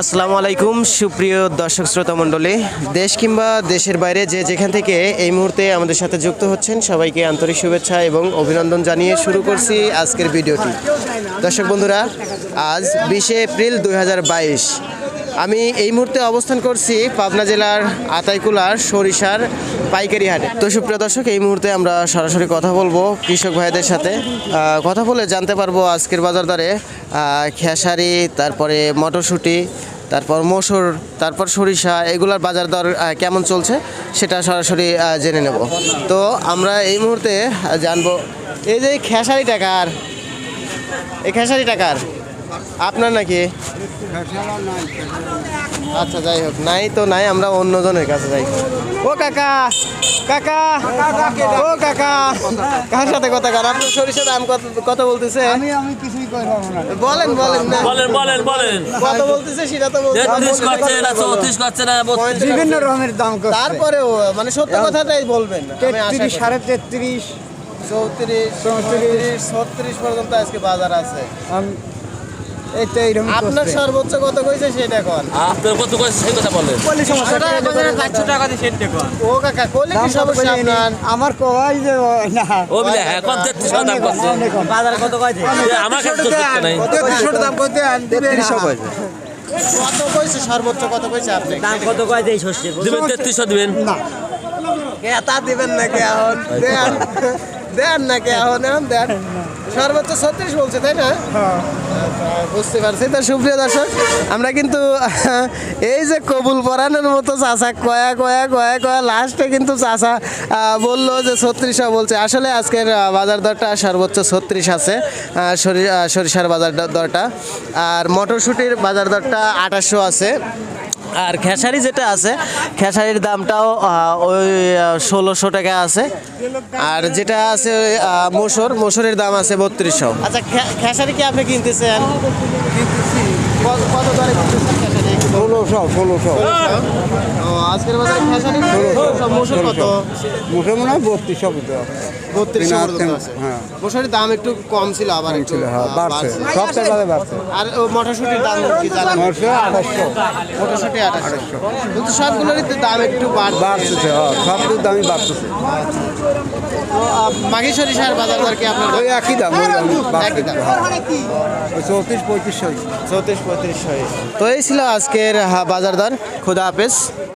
আসসালামু আলাইকুম, সুপ্রিয় দর্শক শ্রোতা মণ্ডলী। দেশ কিংবা দেশের বাইরে যে যেখান থেকে এই মুহূর্তে আমাদের সাথে যুক্ত হচ্ছেন, সবাইকে আন্তরিক শুভেচ্ছা এবং অভিনন্দন জানিয়ে শুরু করছি আজকের ভিডিওটি। দর্শক বন্ধুরা, আজ বিশে এপ্রিল দুই হাজার বাইশ আমি এই মুহূর্তে অবস্থান করছি পাবনা জেলার আতাইকুলার সরিষার পাইকারি হাটে। তো সুপ্রিয় দর্শক, এই মুহূর্তে আমরা সরাসরি কথা বলব কৃষক ভাইদের সাথে। কথা বলে জানতে পারব আজকের বাজার দরে খেসারি, তারপরে মটরশুঁটি, তারপর মসুর, তারপর সরিষা, এগুলার বাজার দর কেমন চলছে সেটা সরাসরি জেনে নেব। তো আমরা এই মুহূর্তে জানব, এই যে খেসারি টাকার এই খেসারি টাকার আপনার নাকি? আচ্ছা যাই হোক। নাই তো নাই আমরা অন্যজনের কাছে যাই। ও কাকা কাকা ও কাকা কার সাথে কথা কার? আপনার সরিষার দাম কত বলতেছে? আমি আমি কিছুই কই বলেন বলেন না। বলেন বলেন বলেন। কত বলতেছে সেটা তো বলতে তেত্রিশ করছে না। চৌত্রিশ করছে না বিভিন্ন রকমের দাম করছে। তারপরেও মানে সত্য কথাটাই বলবেন। আমি। সাড়ে তেত্রিশ চৌত্রিশ চৌত্রিশ। ছত্রিশ পর্যন্ত আজকে বাজার আছে। এই আপনার সর্বোচ্চ কত কইছে সেটা কোন? আপনার কত সেই কথা বলেন। ও কাকা কোলে কি সমস্যা আপনার? আমার কবাই যে না। ও বিলে হ্যাঁ দাম বাজার কত কয় আমার কাছে তো সত্য নাই। দাম কত কইছে সর্বোচ্চ কত কইছে আপনি? দাম কত কয় দেই শস্যের দিবেন তেত্রিশশো দিবেন। না। তা দিবেন নাকি এখন? দেন নাকি? এখন এখন দেন। সর্বোচ্চ ছত্রিশ বলছে তাই না? আচ্ছা, বুঝতে পারছি। তো সুপ্রিয় দর্শক আমরা কিন্তু এই যে কবুল পরানোর মতো চাষা কয়া কয়া কয়া কয়া লাস্টে কিন্তু চাষা বলল যে ছত্রিশশো বলছে। আসলে আজকের বাজার দরটা সর্বোচ্চ ছত্রিশ আছে সরিষার বাজার দরটা। আর মটরশুঁটির বাজার দরটা আঠাশশো আছে। আর খেসারি যেটা আছে খেসারির দামটাও ওই ষোলোশো টাকা আছে। আর যেটা আছে মসুর মসুরের দাম আছে বত্রিশশো। আচ্ছা খেসারি কি আপনি কিনতেছেন? কত- কত দরে ষোলোশো ষোলোশো। আজকের বাজারে খেসারি ষোলোশো, মসুর কত? মুখে মনে হয় বত্রিশশো বত্রিশশো হ্যাঁ। দাম একটু কম ছিল আবার একটু ছিল হ্যাঁ বাড়ছে। বাড়ছে। সব বাড়ছে। আর ও মটরশুটির দাম কি জানেন? নশো আঠাশশো। মটরশুটি আঠাশশো। কিন্তু সবগুলোরই তো দাম একটু বাড়ছে। হ্যাঁ দামই বাড়তেছে। মাঘি সরিষার বাজার দর কি আপনার ওই একই দাম ওই একই দাম। চৌত্রিশ পঁয়ত্রিশশো চৌত্রিশ পঁয়ত্রিশ তো এই ছিল আজকের বাজার দর। খুদা হাফেজ।